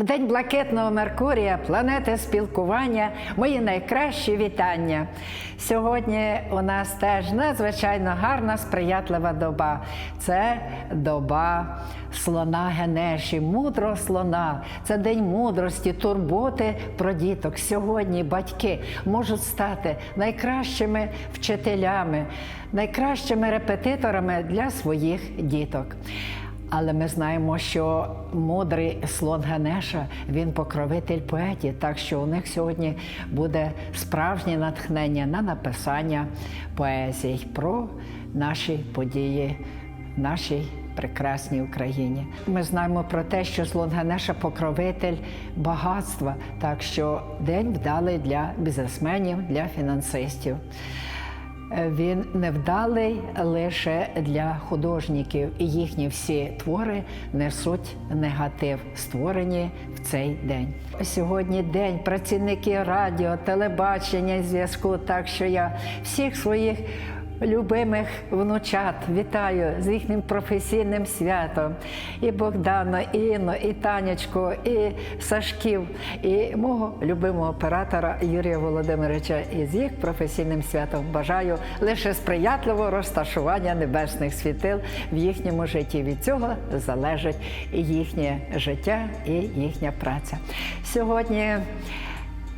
В день блакитного Меркурія, планети спілкування, мої найкращі вітання. Сьогодні у нас теж надзвичайно гарна, сприятлива доба. Це доба слона Генеші, мудрого слона. Це день мудрості, турботи про діток. Сьогодні батьки можуть стати найкращими вчителями, найкращими репетиторами для своїх діток. Але ми знаємо, що мудрий слон Ганеша він покровитель поетів, так що у них сьогодні буде справжнє натхнення на написання поезій про наші події, нашій прекрасній Україні. Ми знаємо про те, що слон Ганеша покровитель багатства, так що день вдалий для бізнесменів, для фінансистів. Він невдалий лише для художників, і їхні всі твори несуть негатив, створені в цей день. Сьогодні день працівники радіо, телебачення зв'язку. Так що я всіх своїх любимих внучат вітаю з їхнім професійним святом. І Богдана, і Інну, і Танечку, і Сашків, і мого любимого оператора Юрія Володимировича. І з їх професійним святом бажаю лише сприятливого розташування небесних світил в їхньому житті. Від цього залежить їхнє життя, і їхня праця. Сьогодні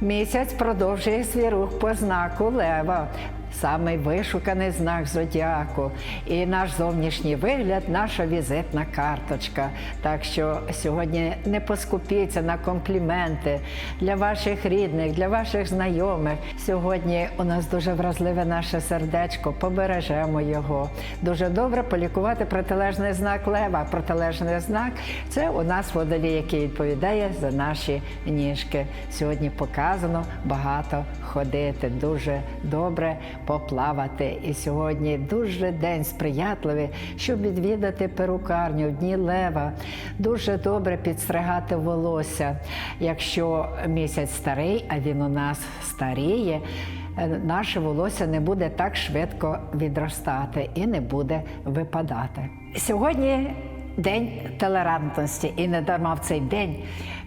місяць продовжує свій рух по знаку Лева. Самий вишуканий знак зодіаку, і наш зовнішній вигляд, наша візитна карточка. Так що сьогодні не поскупіться на компліменти для ваших рідних, для ваших знайомих. Сьогодні у нас дуже вразливе наше сердечко, побережемо його. Дуже добре полікувати протилежний знак лева. Протилежний знак це у нас водолій, який відповідає за наші ніжки. Сьогодні показано багато ходити, дуже добре поплавати. І сьогодні дуже день сприятливий, щоб відвідати перукарню дні лева. Дуже добре підстригати волосся. Якщо місяць старий, а він у нас старіє. е, Наше волосся не буде так швидко відростати і не буде випадати. Сьогодні День толерантності, і не дарма в цей день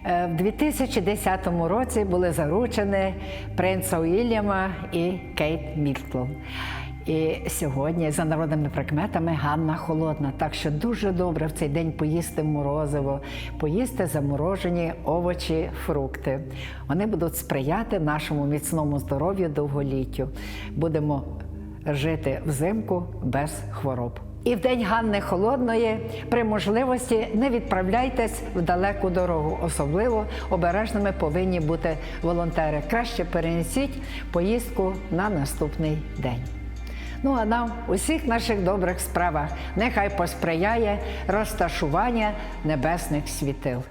е, в 2010 році були заручені принца Уільяма і Кейт Мілтл. І сьогодні за народними прикметами Ганна холодна. Так що дуже добре в цей день поїсти морозиво, поїсти заморожені овочі, фрукти. Вони будуть сприяти нашому міцному здоров'ю, довголіттю. Будемо жити взимку без хвороб. І в день Ганни Холодної при можливості не відправляйтесь в далеку дорогу. Особливо обережними повинні бути волонтери. Краще перенесіть поїздку на наступний день. Ну а нам усіх наших добрих справах нехай посприяє розташування небесних світил.